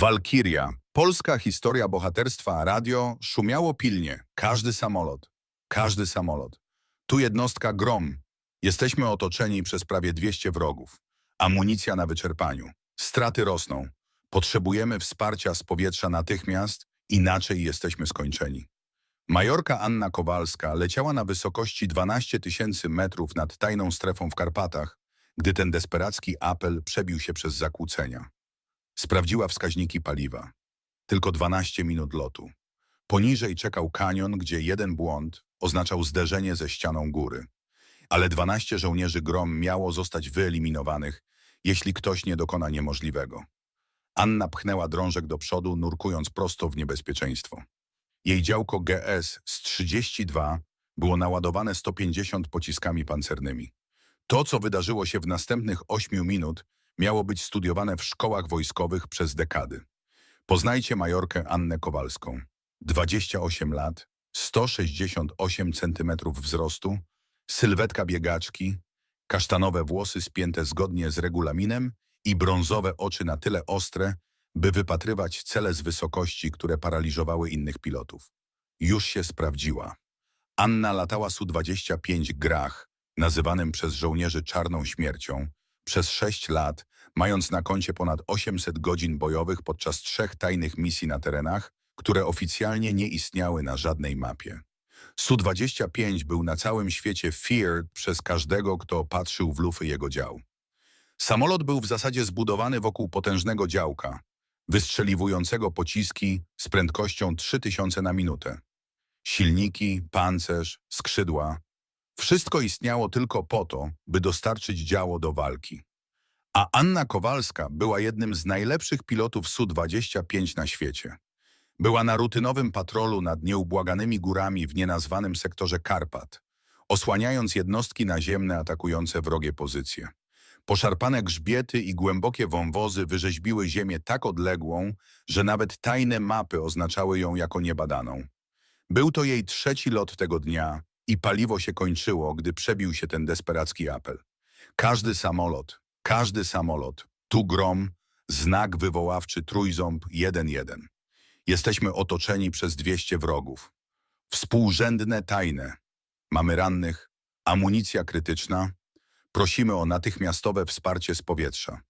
Walkiria. Polska historia bohaterstwa. Radio szumiało pilnie. Każdy samolot. Każdy samolot. Tu jednostka Grom. Jesteśmy otoczeni przez prawie 200 wrogów. Amunicja na wyczerpaniu. Straty rosną. Potrzebujemy wsparcia z powietrza natychmiast, inaczej jesteśmy skończeni. Majorka Anna Kowalska leciała na wysokości 12 tysięcy metrów nad tajną strefą w Karpatach, gdy ten desperacki apel przebił się przez zakłócenia. Sprawdziła wskaźniki paliwa. Tylko 12 minut lotu. Poniżej czekał kanion, gdzie jeden błąd oznaczał zderzenie ze ścianą góry. Ale 12 żołnierzy Grom miało zostać wyeliminowanych, jeśli ktoś nie dokona niemożliwego. Anna pchnęła drążek do przodu, nurkując prosto w niebezpieczeństwo. Jej działko GS z 32 było naładowane 150 pociskami pancernymi. To, co wydarzyło się w następnych 8 minut, miało być studiowane w szkołach wojskowych przez dekady. Poznajcie majorkę Annę Kowalską. 28 lat, 168 cm wzrostu, sylwetka biegaczki, kasztanowe włosy spięte zgodnie z regulaminem i brązowe oczy na tyle ostre, by wypatrywać cele z wysokości, które paraliżowały innych pilotów. Już się sprawdziła. Anna latała Su-25 Grach, nazywanym przez żołnierzy czarną śmiercią, przez sześć lat, mając na koncie ponad 800 godzin bojowych podczas trzech tajnych misji na terenach, które oficjalnie nie istniały na żadnej mapie. Su-25 był na całym świecie feared przez każdego, kto patrzył w lufy jego dział. Samolot był w zasadzie zbudowany wokół potężnego działka, wystrzeliwującego pociski z prędkością 3000 na minutę. Silniki, pancerz, skrzydła – wszystko istniało tylko po to, by dostarczyć działo do walki. A Anna Kowalska była jednym z najlepszych pilotów Su-25 na świecie. Była na rutynowym patrolu nad nieubłaganymi górami w nienazwanym sektorze Karpat, osłaniając jednostki naziemne atakujące wrogie pozycje. Poszarpane grzbiety i głębokie wąwozy wyrzeźbiły ziemię tak odległą, że nawet tajne mapy oznaczały ją jako niebadaną. Był to jej trzeci lot tego dnia i paliwo się kończyło, gdy przebił się ten desperacki apel. Każdy samolot, każdy samolot, tu grom, znak wywoławczy trójząb 1-1. Jesteśmy otoczeni przez 200 wrogów. Współrzędne tajne. Mamy rannych, amunicja krytyczna. Prosimy o natychmiastowe wsparcie z powietrza.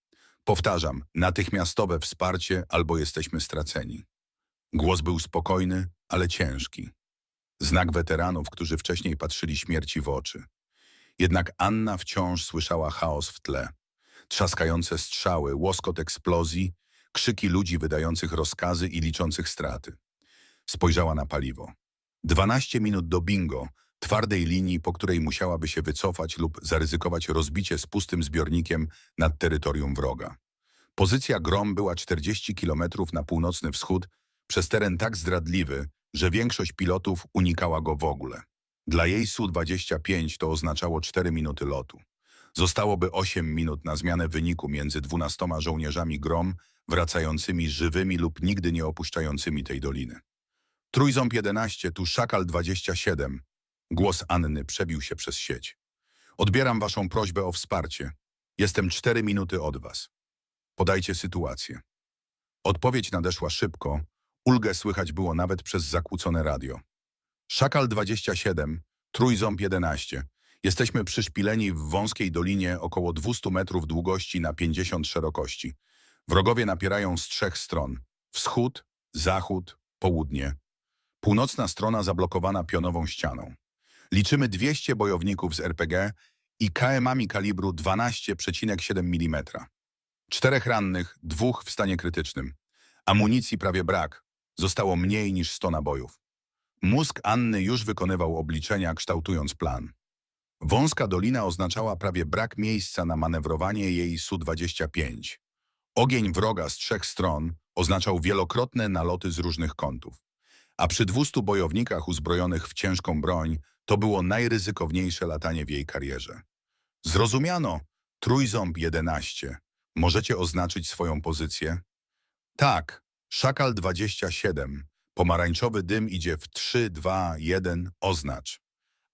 Powtarzam, natychmiastowe wsparcie albo jesteśmy straceni. Głos był spokojny, ale ciężki. Znak weteranów, którzy wcześniej patrzyli śmierci w oczy. Jednak Anna wciąż słyszała chaos w tle. Trzaskające strzały, łoskot eksplozji, krzyki ludzi wydających rozkazy i liczących straty. Spojrzała na paliwo. 12 minut do bingo, twardej linii, po której musiałaby się wycofać lub zaryzykować rozbicie z pustym zbiornikiem nad terytorium wroga. Pozycja Grom była 40 km na północny wschód, przez teren tak zdradliwy, że większość pilotów unikała go w ogóle. Dla jej Su-25 to oznaczało 4 minuty lotu. Zostałoby 8 minut na zmianę wyniku między 12 żołnierzami Grom, wracającymi żywymi lub nigdy nie opuszczającymi tej doliny. Trójząb 11, tu Szakal 27. Głos Anny przebił się przez sieć. Odbieram waszą prośbę o wsparcie. Jestem 4 minuty od was. Podajcie sytuację. Odpowiedź nadeszła szybko. Ulgę słychać było nawet przez zakłócone radio. Szakal 27, Trójząb 11. Jesteśmy przyszpileni w wąskiej dolinie około 200 metrów długości na 50 szerokości. Wrogowie napierają z trzech stron. Wschód, zachód, południe. Północna strona zablokowana pionową ścianą. Liczymy 200 bojowników z RPG i KM-ami kalibru 12,7 mm. Czterech rannych, dwóch w stanie krytycznym. Amunicji prawie brak. Zostało mniej niż 100 nabojów. Mózg Anny już wykonywał obliczenia, kształtując plan. Wąska dolina oznaczała prawie brak miejsca na manewrowanie jej Su-25. Ogień wroga z trzech stron oznaczał wielokrotne naloty z różnych kątów. A przy 200 bojownikach uzbrojonych w ciężką broń to było najryzykowniejsze latanie w jej karierze. Zrozumiano, trójząb 11. Możecie oznaczyć swoją pozycję? Tak, szakal 27. Pomarańczowy dym idzie w 3, 2, 1, oznacz.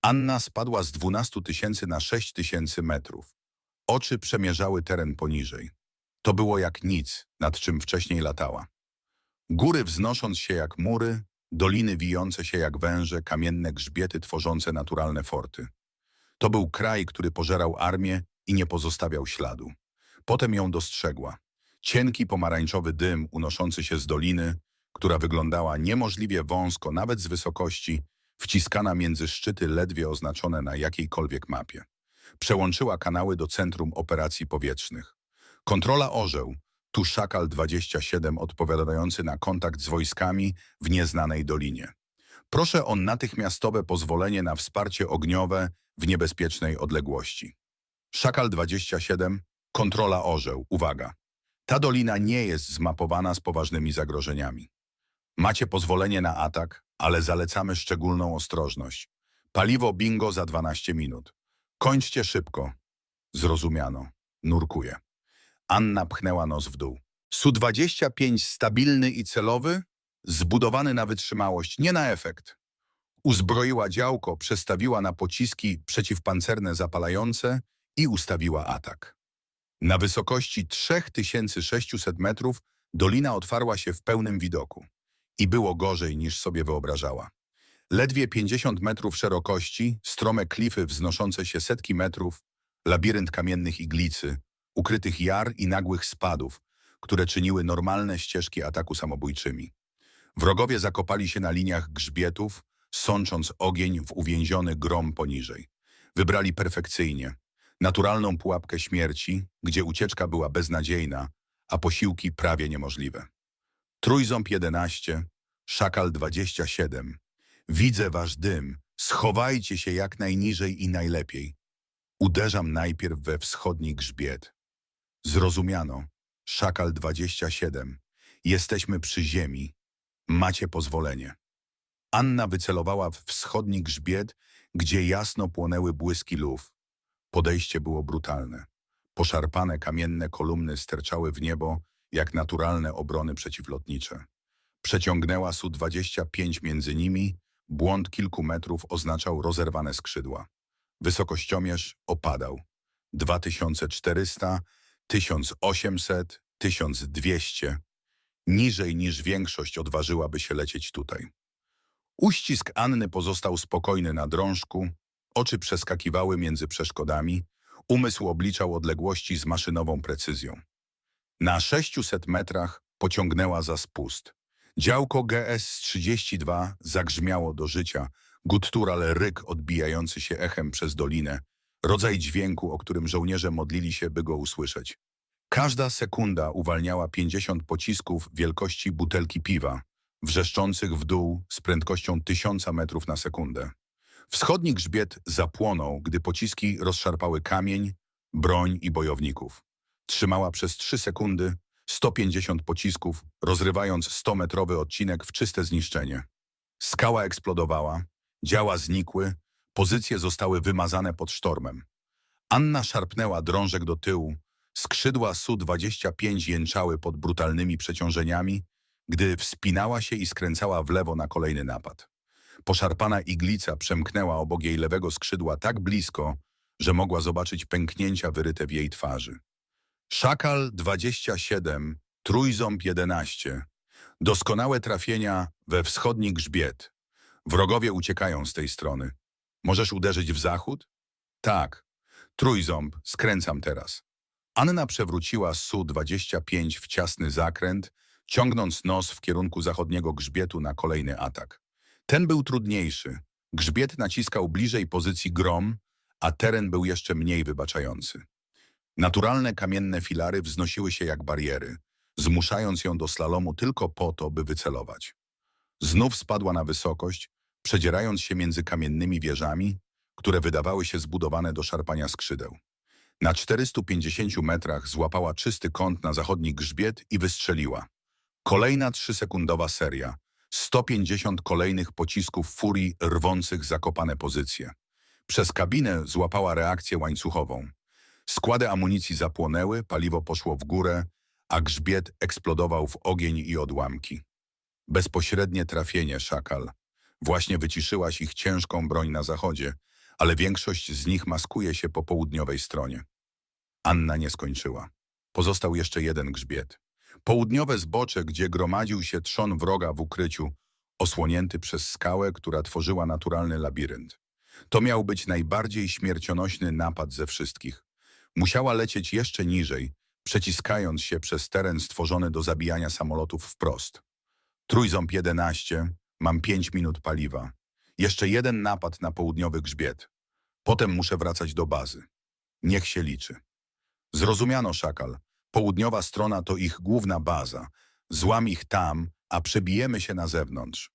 Anna spadła z 12 tysięcy na 6 tysięcy metrów. Oczy przemierzały teren poniżej. To było jak nic, nad czym wcześniej latała. Góry wznosząc się jak mury, doliny wijące się jak węże, kamienne grzbiety tworzące naturalne forty. To był kraj, który pożerał armię i nie pozostawiał śladu. Potem ją dostrzegła. Cienki pomarańczowy dym unoszący się z doliny, która wyglądała niemożliwie wąsko nawet z wysokości, wciskana między szczyty ledwie oznaczone na jakiejkolwiek mapie. Przełączyła kanały do Centrum Operacji Powietrznych. Kontrola orzeł, tu Szakal 27 odpowiadający na kontakt z wojskami w nieznanej dolinie. Proszę o natychmiastowe pozwolenie na wsparcie ogniowe w niebezpiecznej odległości. Szakal 27, kontrola orzeł, uwaga. Ta dolina nie jest zmapowana z poważnymi zagrożeniami. Macie pozwolenie na atak, ale zalecamy szczególną ostrożność. Paliwo bingo za 12 minut. Kończcie szybko. Zrozumiano. Nurkuje. Anna pchnęła nos w dół. Su-25 stabilny i celowy, zbudowany na wytrzymałość, nie na efekt. Uzbroiła działko, przestawiła na pociski przeciwpancerne zapalające i ustawiła atak. Na wysokości 3600 metrów dolina otwarła się w pełnym widoku. I było gorzej niż sobie wyobrażała. Ledwie 50 metrów szerokości, strome klify wznoszące się setki metrów, labirynt kamiennych iglicy, ukrytych jar i nagłych spadów, które czyniły normalne ścieżki ataku samobójczymi. Wrogowie zakopali się na liniach grzbietów, sącząc ogień w uwięziony grom poniżej. Wybrali perfekcyjnie. Naturalną pułapkę śmierci, gdzie ucieczka była beznadziejna, a posiłki prawie niemożliwe. Trójząb 11, Szakal 27. Widzę wasz dym. Schowajcie się jak najniżej i najlepiej. Uderzam najpierw we wschodni grzbiet. Zrozumiano. Szakal 27. Jesteśmy przy ziemi. Macie pozwolenie. Anna wycelowała w wschodni grzbiet, gdzie jasno płonęły błyski luf. Podejście było brutalne. Poszarpane kamienne kolumny sterczały w niebo, jak naturalne obrony przeciwlotnicze. Przeciągnęła Su-25 między nimi, błąd kilku metrów oznaczał rozerwane skrzydła. Wysokościomierz opadał. 2400, 1800, 1200. Niżej niż większość odważyłaby się lecieć tutaj. Uścisk Anny pozostał spokojny na drążku, oczy przeskakiwały między przeszkodami, umysł obliczał odległości z maszynową precyzją. Na 600 metrach pociągnęła za spust. Działko GS-32 zagrzmiało do życia, guttural ryk odbijający się echem przez dolinę, rodzaj dźwięku, o którym żołnierze modlili się, by go usłyszeć. Każda sekunda uwalniała 50 pocisków wielkości butelki piwa, wrzeszczących w dół z prędkością 1000 metrów na sekundę. Wschodni grzbiet zapłonął, gdy pociski rozszarpały kamień, broń i bojowników. Trzymała przez 3 sekundy 150 pocisków, rozrywając 100-metrowy odcinek w czyste zniszczenie. Skała eksplodowała, działa znikły, pozycje zostały wymazane pod sztormem. Anna szarpnęła drążek do tyłu, skrzydła Su-25 jęczały pod brutalnymi przeciążeniami, gdy wspinała się i skręcała w lewo na kolejny napad. Poszarpana iglica przemknęła obok jej lewego skrzydła tak blisko, że mogła zobaczyć pęknięcia wyryte w jej twarzy. Szakal 27, Trójząb 11. Doskonałe trafienia we wschodni grzbiet. Wrogowie uciekają z tej strony. Możesz uderzyć w zachód? Tak. Trójząb, skręcam teraz. Anna przewróciła Su-25 w ciasny zakręt, ciągnąc nos w kierunku zachodniego grzbietu na kolejny atak. Ten był trudniejszy. Grzbiet naciskał bliżej pozycji grom, a teren był jeszcze mniej wybaczający. Naturalne kamienne filary wznosiły się jak bariery, zmuszając ją do slalomu tylko po to, by wycelować. Znów spadła na wysokość, przedzierając się między kamiennymi wieżami, które wydawały się zbudowane do szarpania skrzydeł. Na 450 metrach złapała czysty kąt na zachodni grzbiet i wystrzeliła. Kolejna trzysekundowa seria, 150 kolejnych pocisków furii rwących zakopane pozycje. Przez kabinę złapała reakcję łańcuchową. Składy amunicji zapłonęły, paliwo poszło w górę, a grzbiet eksplodował w ogień i odłamki. Bezpośrednie trafienie, szakal. Właśnie wyciszyłaś ich ciężką broń na zachodzie, ale większość z nich maskuje się po południowej stronie. Anna nie skończyła. Pozostał jeszcze jeden grzbiet. Południowe zbocze, gdzie gromadził się trzon wroga w ukryciu, osłonięty przez skałę, która tworzyła naturalny labirynt. To miał być najbardziej śmiercionośny napad ze wszystkich. Musiała lecieć jeszcze niżej, przeciskając się przez teren stworzony do zabijania samolotów wprost. Trójząb 11, mam 5 minut paliwa. Jeszcze jeden napad na południowy grzbiet. Potem muszę wracać do bazy. Niech się liczy. Zrozumiano, szakal. Południowa strona to ich główna baza. Złam ich tam, a przebijemy się na zewnątrz.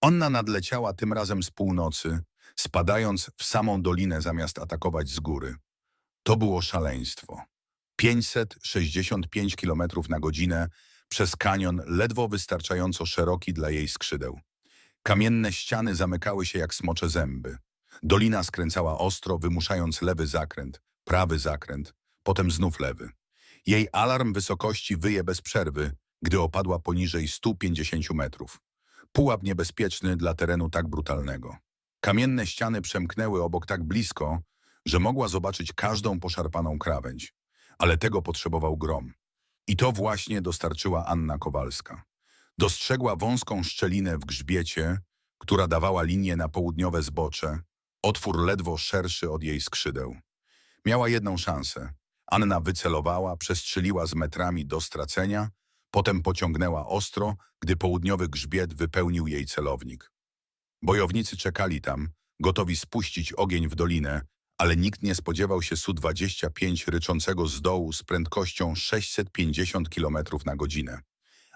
Ona nadleciała tym razem z północy, spadając w samą dolinę zamiast atakować z góry. To było szaleństwo. 565 km na godzinę przez kanion ledwo wystarczająco szeroki dla jej skrzydeł. Kamienne ściany zamykały się jak smocze zęby. Dolina skręcała ostro, wymuszając lewy zakręt, prawy zakręt, potem znów lewy. Jej alarm wysokości wyje bez przerwy, gdy opadła poniżej 150 metrów. Pułap niebezpieczny dla terenu tak brutalnego. Kamienne ściany przemknęły obok tak blisko, że mogła zobaczyć każdą poszarpaną krawędź. Ale tego potrzebował grom. I to właśnie dostarczyła Anna Kowalska. Dostrzegła wąską szczelinę w grzbiecie, która dawała linię na południowe zbocze, otwór ledwo szerszy od jej skrzydeł. Miała jedną szansę. Anna wycelowała, przestrzeliła z metrami do stracenia, potem pociągnęła ostro, gdy południowy grzbiet wypełnił jej celownik. Bojownicy czekali tam, gotowi spuścić ogień w dolinę, ale nikt nie spodziewał się Su-25 ryczącego z dołu z prędkością 650 km na godzinę.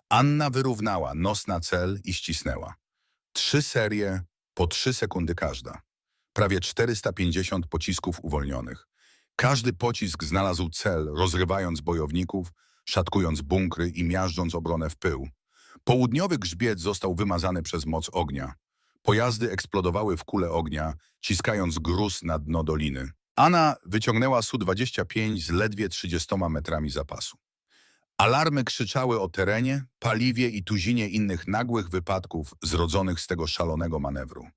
Anna wyrównała nos na cel i ścisnęła. Trzy serie, po trzy sekundy każda. Prawie 450 pocisków uwolnionych. Każdy pocisk znalazł cel, rozrywając bojowników, szatkując bunkry i miażdżąc obronę w pył. Południowy grzbiet został wymazany przez moc ognia. Pojazdy eksplodowały w kule ognia, ciskając gruz na dno doliny. Anna wyciągnęła Su-25 z ledwie 30 metrami zapasu. Alarmy krzyczały o terenie, paliwie i tuzinie innych nagłych wypadków zrodzonych z tego szalonego manewru.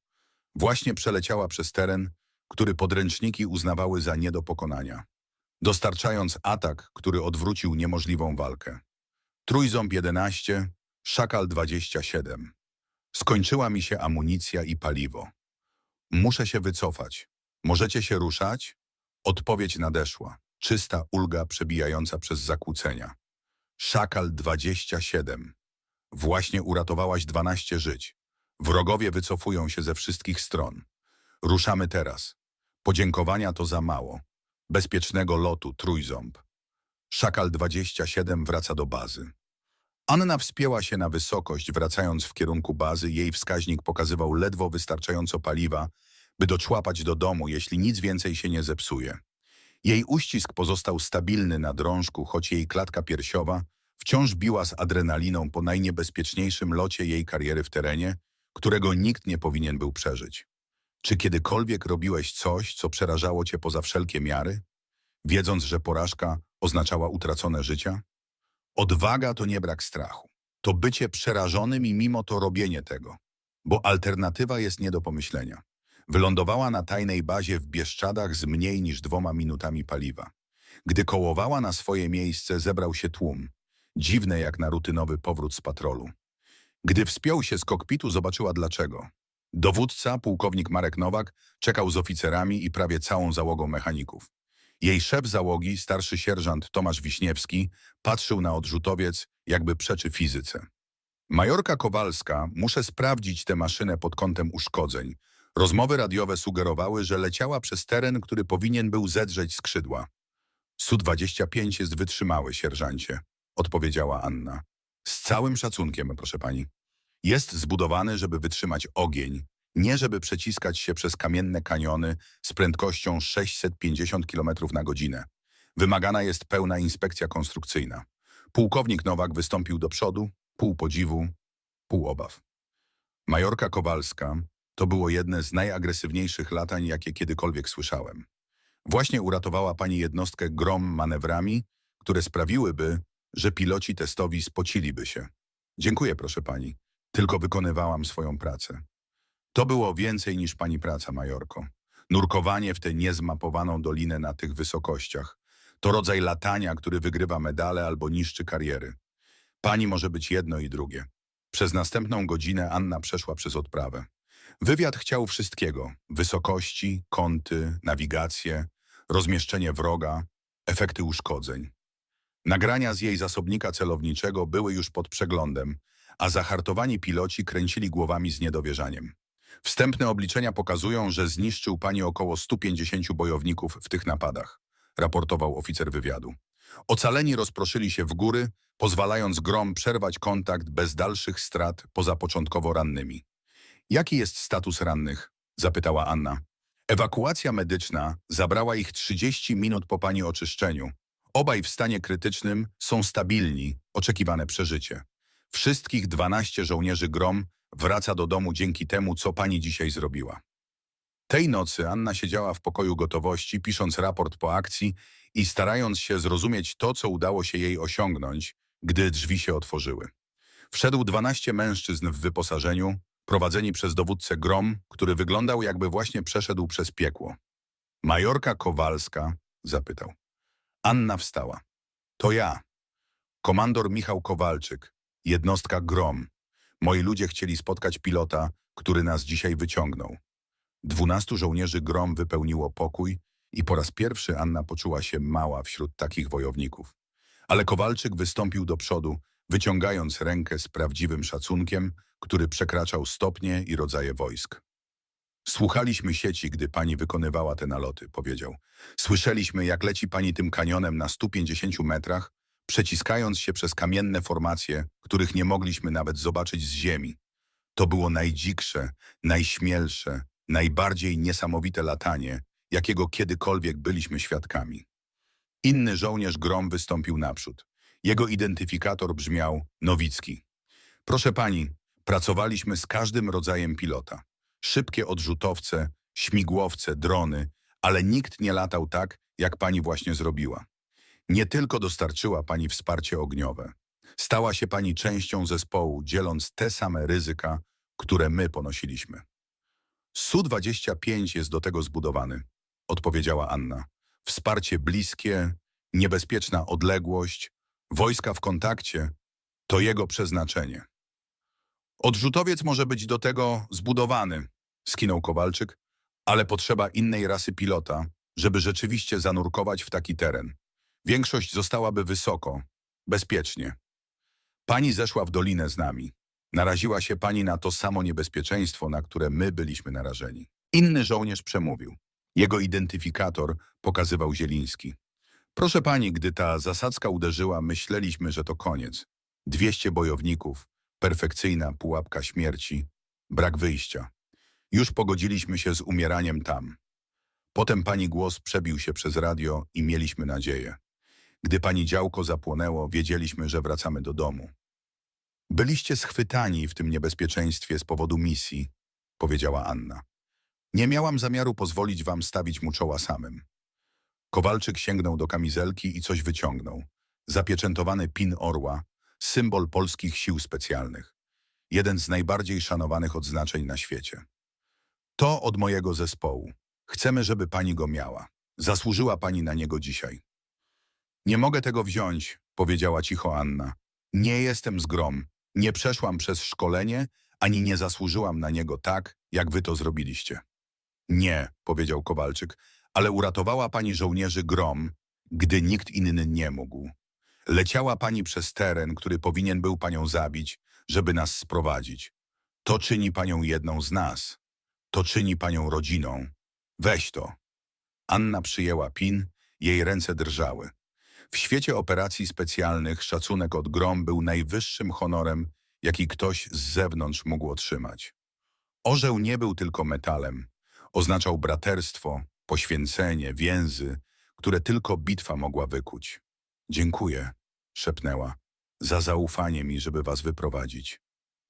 Właśnie przeleciała przez teren, który podręczniki uznawały za nie do pokonania, dostarczając atak, który odwrócił niemożliwą walkę. Trójząb 11, Szakal 27. Skończyła mi się amunicja i paliwo. Muszę się wycofać. Możecie się ruszać? Odpowiedź nadeszła. Czysta ulga przebijająca przez zakłócenia. Szakal 27. Właśnie uratowałaś 12 żyć. Wrogowie wycofują się ze wszystkich stron. Ruszamy teraz. Podziękowania to za mało. Bezpiecznego lotu, trójząb. Szakal 27 wraca do bazy. Anna wspięła się na wysokość, wracając w kierunku bazy. Jej wskaźnik pokazywał ledwo wystarczająco paliwa, by doczłapać do domu, jeśli nic więcej się nie zepsuje. Jej uścisk pozostał stabilny na drążku, choć jej klatka piersiowa wciąż biła z adrenaliną po najniebezpieczniejszym locie jej kariery w terenie, którego nikt nie powinien był przeżyć. Czy kiedykolwiek robiłeś coś, co przerażało cię poza wszelkie miary, wiedząc, że porażka oznaczała utracone życia? Odwaga to nie brak strachu. To bycie przerażonym i mimo to robienie tego. Bo alternatywa jest nie do pomyślenia. Wylądowała na tajnej bazie w Bieszczadach z mniej niż dwoma minutami paliwa. Gdy kołowała na swoje miejsce, zebrał się tłum. Dziwne jak na rutynowy powrót z patrolu. Gdy wspiął się z kokpitu, zobaczyła dlaczego. Dowódca, pułkownik Marek Nowak, czekał z oficerami i prawie całą załogą mechaników. Jej szef załogi, starszy sierżant Tomasz Wiśniewski, patrzył na odrzutowiec, jakby przeczy fizyce. Majorka Kowalska, muszę sprawdzić tę maszynę pod kątem uszkodzeń. Rozmowy radiowe sugerowały, że leciała przez teren, który powinien był zedrzeć skrzydła. Su-25 jest wytrzymały, sierżancie, odpowiedziała Anna. Z całym szacunkiem, proszę pani. Jest zbudowany, żeby wytrzymać ogień, nie żeby przeciskać się przez kamienne kaniony z prędkością 650 km na godzinę. Wymagana jest pełna inspekcja konstrukcyjna. Pułkownik Nowak wystąpił do przodu, pół podziwu, pół obaw. Majorka Kowalska to było jedne z najagresywniejszych latań, jakie kiedykolwiek słyszałem. Właśnie uratowała pani jednostkę grom manewrami, które sprawiłyby, że piloci testowi spociliby się. Dziękuję, proszę pani. Tylko wykonywałam swoją pracę. To było więcej niż pani praca, Majorko. Nurkowanie w tę niezmapowaną dolinę na tych wysokościach. To rodzaj latania, który wygrywa medale albo niszczy kariery. Pani może być jedno i drugie. Przez następną godzinę Anna przeszła przez odprawę. Wywiad chciał wszystkiego. Wysokości, kąty, nawigację, rozmieszczenie wroga, efekty uszkodzeń. Nagrania z jej zasobnika celowniczego były już pod przeglądem, a zahartowani piloci kręcili głowami z niedowierzaniem. Wstępne obliczenia pokazują, że zniszczył pani około 150 bojowników w tych napadach, raportował oficer wywiadu. Ocaleni rozproszyli się w góry, pozwalając grom przerwać kontakt bez dalszych strat poza początkowo rannymi. Jaki jest status rannych? zapytała Anna. Ewakuacja medyczna zabrała ich 30 minut po pani oczyszczeniu. Obaj w stanie krytycznym są stabilni, oczekiwane przeżycie. Wszystkich 12 żołnierzy Grom wraca do domu dzięki temu, co pani dzisiaj zrobiła. Tej nocy Anna siedziała w pokoju gotowości, pisząc raport po akcji i starając się zrozumieć to, co udało się jej osiągnąć, gdy drzwi się otworzyły. Wszedł 12 mężczyzn w wyposażeniu, prowadzeni przez dowódcę Grom, który wyglądał jakby właśnie przeszedł przez piekło. Majorka Kowalska zapytał. Anna wstała. To ja. Komandor Michał Kowalczyk, jednostka Grom. Moi ludzie chcieli spotkać pilota, który nas dzisiaj wyciągnął. Dwunastu żołnierzy Grom wypełniło pokój i po raz pierwszy Anna poczuła się mała wśród takich wojowników. Ale Kowalczyk wystąpił do przodu, wyciągając rękę z prawdziwym szacunkiem, który przekraczał stopnie i rodzaje wojsk. Słuchaliśmy sieci, gdy pani wykonywała te naloty, powiedział. Słyszeliśmy, jak leci pani tym kanionem na 150 metrach, przeciskając się przez kamienne formacje, których nie mogliśmy nawet zobaczyć z ziemi. To było najdziksze, najśmielsze, najbardziej niesamowite latanie, jakiego kiedykolwiek byliśmy świadkami. Inny żołnierz Grom wystąpił naprzód. Jego identyfikator brzmiał Nowicki. Proszę pani, pracowaliśmy z każdym rodzajem pilota. Szybkie odrzutowce, śmigłowce, drony, ale nikt nie latał tak, jak pani właśnie zrobiła. Nie tylko dostarczyła pani wsparcie ogniowe. Stała się pani częścią zespołu, dzieląc te same ryzyka, które my ponosiliśmy. Su-25 jest do tego zbudowany, odpowiedziała Anna. Wsparcie bliskie, niebezpieczna odległość, wojska w kontakcie to jego przeznaczenie. Odrzutowiec może być do tego zbudowany, skinął Kowalczyk, ale potrzeba innej rasy pilota, żeby rzeczywiście zanurkować w taki teren. Większość zostałaby wysoko, bezpiecznie. Pani zeszła w dolinę z nami. Naraziła się pani na to samo niebezpieczeństwo, na które my byliśmy narażeni. Inny żołnierz przemówił. Jego identyfikator pokazywał Zieliński. Proszę pani, gdy ta zasadzka uderzyła, myśleliśmy, że to koniec. Dwieście bojowników, perfekcyjna pułapka śmierci, brak wyjścia. Już pogodziliśmy się z umieraniem tam. Potem pani głos przebił się przez radio i mieliśmy nadzieję. Gdy pani działko zapłonęło, wiedzieliśmy, że wracamy do domu. Byliście schwytani w tym niebezpieczeństwie z powodu misji, powiedziała Anna. Nie miałam zamiaru pozwolić wam stawić mu czoła samym. Kowalczyk sięgnął do kamizelki i coś wyciągnął. Zapieczętowany pin orła, symbol polskich sił specjalnych. Jeden z najbardziej szanowanych odznaczeń na świecie. To od mojego zespołu. Chcemy, żeby pani go miała. Zasłużyła pani na niego dzisiaj. Nie mogę tego wziąć, powiedziała cicho Anna. Nie jestem z grom, nie przeszłam przez szkolenie, ani nie zasłużyłam na niego tak, jak wy to zrobiliście. Nie, powiedział Kowalczyk, ale uratowała pani żołnierzy grom, gdy nikt inny nie mógł. Leciała pani przez teren, który powinien był panią zabić, żeby nas sprowadzić. To czyni panią jedną z nas. To czyni panią rodziną. Weź to. Anna przyjęła pin, jej ręce drżały. W świecie operacji specjalnych szacunek od grom był najwyższym honorem, jaki ktoś z zewnątrz mógł otrzymać. Orzeł nie był tylko metalem. Oznaczał braterstwo, poświęcenie, więzy, które tylko bitwa mogła wykuć. Dziękuję, szepnęła, za zaufanie mi, żeby was wyprowadzić.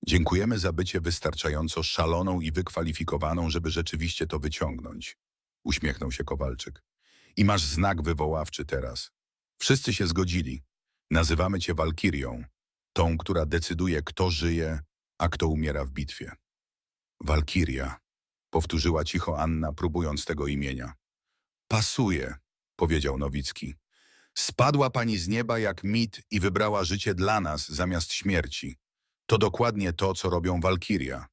Dziękujemy za bycie wystarczająco szaloną i wykwalifikowaną, żeby rzeczywiście to wyciągnąć. Uśmiechnął się Kowalczyk. I masz znak wywoławczy teraz. Wszyscy się zgodzili. Nazywamy cię Walkirią, tą, która decyduje, kto żyje, a kto umiera w bitwie. Walkiria, powtórzyła cicho Anna, próbując tego imienia. Pasuje, powiedział Nowicki. Spadła pani z nieba jak mit i wybrała życie dla nas zamiast śmierci. To dokładnie to, co robią Walkiria.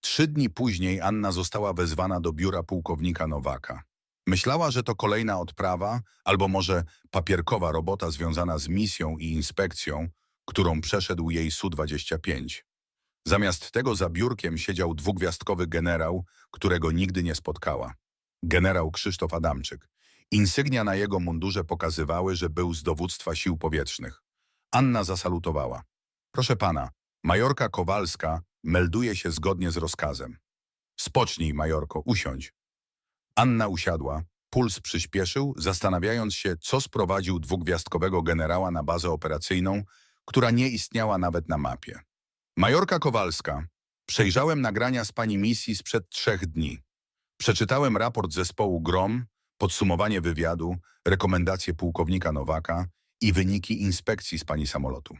Trzy dni później Anna została wezwana do biura pułkownika Nowaka. Myślała, że to kolejna odprawa, albo może papierkowa robota związana z misją i inspekcją, którą przeszedł jej Su-25. Zamiast tego za biurkiem siedział dwugwiazdkowy generał, którego nigdy nie spotkała. Generał Krzysztof Adamczyk. Insygnia na jego mundurze pokazywały, że był z dowództwa sił powietrznych. Anna zasalutowała. Proszę pana, majorka Kowalska melduje się zgodnie z rozkazem. Spocznij, majorko, usiądź. Anna usiadła, puls przyspieszył, zastanawiając się, co sprowadził dwugwiazdkowego generała na bazę operacyjną, która nie istniała nawet na mapie. Majorka Kowalska. Przejrzałem nagrania z pani misji sprzed trzech dni. Przeczytałem raport zespołu GROM, podsumowanie wywiadu, rekomendacje pułkownika Nowaka i wyniki inspekcji z pani samolotu.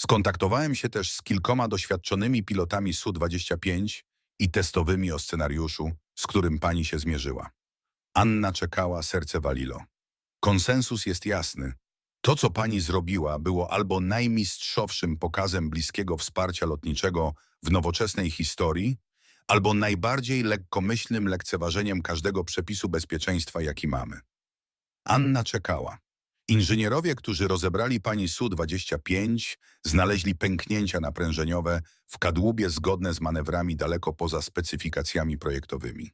Skontaktowałem się też z kilkoma doświadczonymi pilotami Su-25 i testowymi o scenariuszu, z którym pani się zmierzyła. Anna czekała, serce walilo. Konsensus jest jasny. To, co pani zrobiła, było albo najmistrzowszym pokazem bliskiego wsparcia lotniczego w nowoczesnej historii, albo najbardziej lekkomyślnym lekceważeniem każdego przepisu bezpieczeństwa, jaki mamy. Anna czekała. Inżynierowie, którzy rozebrali pani Su-25, znaleźli pęknięcia naprężeniowe w kadłubie zgodne z manewrami daleko poza specyfikacjami projektowymi.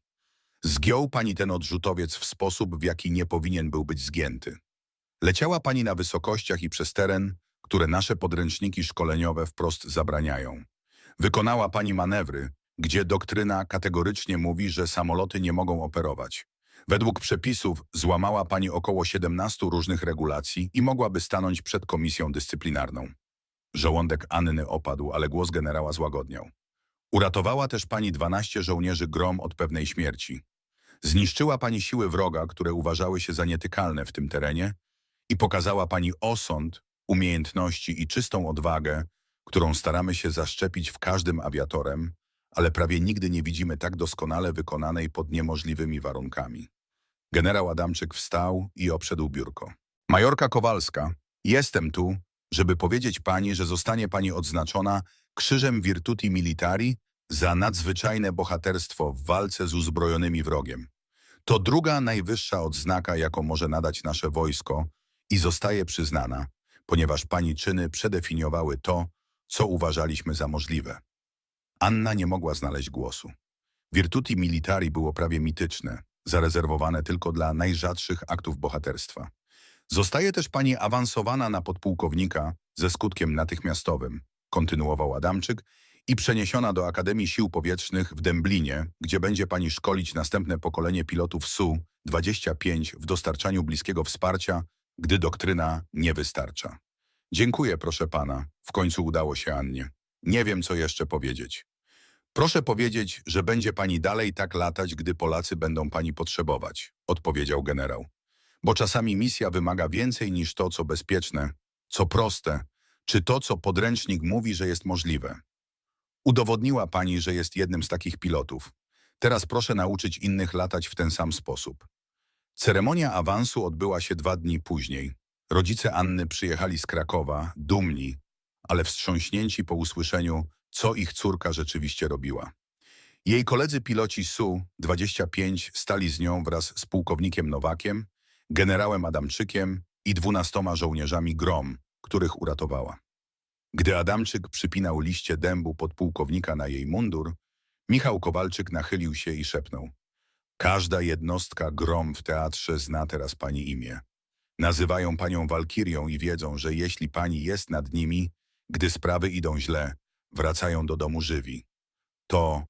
Zgiął pani ten odrzutowiec w sposób, w jaki nie powinien był być zgięty. Leciała pani na wysokościach i przez teren, które nasze podręczniki szkoleniowe wprost zabraniają. Wykonała pani manewry, gdzie doktryna kategorycznie mówi, że samoloty nie mogą operować. Według przepisów złamała pani około 17 różnych regulacji i mogłaby stanąć przed komisją dyscyplinarną. Żołądek Anny opadł, ale głos generała złagodniał. Uratowała też pani 12 żołnierzy grom od pewnej śmierci. Zniszczyła pani siły wroga, które uważały się za nietykalne w tym terenie i pokazała pani osąd, umiejętności i czystą odwagę, którą staramy się zaszczepić w każdym awiatorem, ale prawie nigdy nie widzimy tak doskonale wykonanej pod niemożliwymi warunkami. Generał Adamczyk wstał i obszedł biurko. Majorka Kowalska, jestem tu, żeby powiedzieć pani, że zostanie pani odznaczona Krzyżem Virtuti Militari za nadzwyczajne bohaterstwo w walce z uzbrojonymi wrogiem. To druga najwyższa odznaka, jaką może nadać nasze wojsko i zostaje przyznana, ponieważ pani czyny przedefiniowały to, co uważaliśmy za możliwe. Anna nie mogła znaleźć głosu. Virtuti Militari było prawie mityczne, zarezerwowane tylko dla najrzadszych aktów bohaterstwa. Zostaje też pani awansowana na podpułkownika ze skutkiem natychmiastowym, kontynuował Adamczyk, i przeniesiona do Akademii Sił Powietrznych w Dęblinie, gdzie będzie pani szkolić następne pokolenie pilotów Su-25 w dostarczaniu bliskiego wsparcia, gdy doktryna nie wystarcza. Dziękuję, proszę pana. W końcu udało się Annie. Nie wiem, co jeszcze powiedzieć. Proszę powiedzieć, że będzie pani dalej tak latać, gdy Polacy będą pani potrzebować, odpowiedział generał. Bo czasami misja wymaga więcej niż to, co bezpieczne, co proste, czy to, co podręcznik mówi, że jest możliwe. Udowodniła pani, że jest jednym z takich pilotów. Teraz proszę nauczyć innych latać w ten sam sposób. Ceremonia awansu odbyła się dwa dni później. Rodzice Anny przyjechali z Krakowa, dumni, ale wstrząśnięci po usłyszeniu, co ich córka rzeczywiście robiła. Jej koledzy piloci Su-25 stali z nią wraz z pułkownikiem Nowakiem, generałem Adamczykiem i dwunastoma żołnierzami Grom, których uratowała. Gdy Adamczyk przypinał liście dębu podpułkownika na jej mundur, Michał Kowalczyk nachylił się i szepnął. Każda jednostka Grom w teatrze zna teraz pani imię. Nazywają panią Walkirią i wiedzą, że jeśli pani jest nad nimi, gdy sprawy idą źle, wracają do domu żywi. To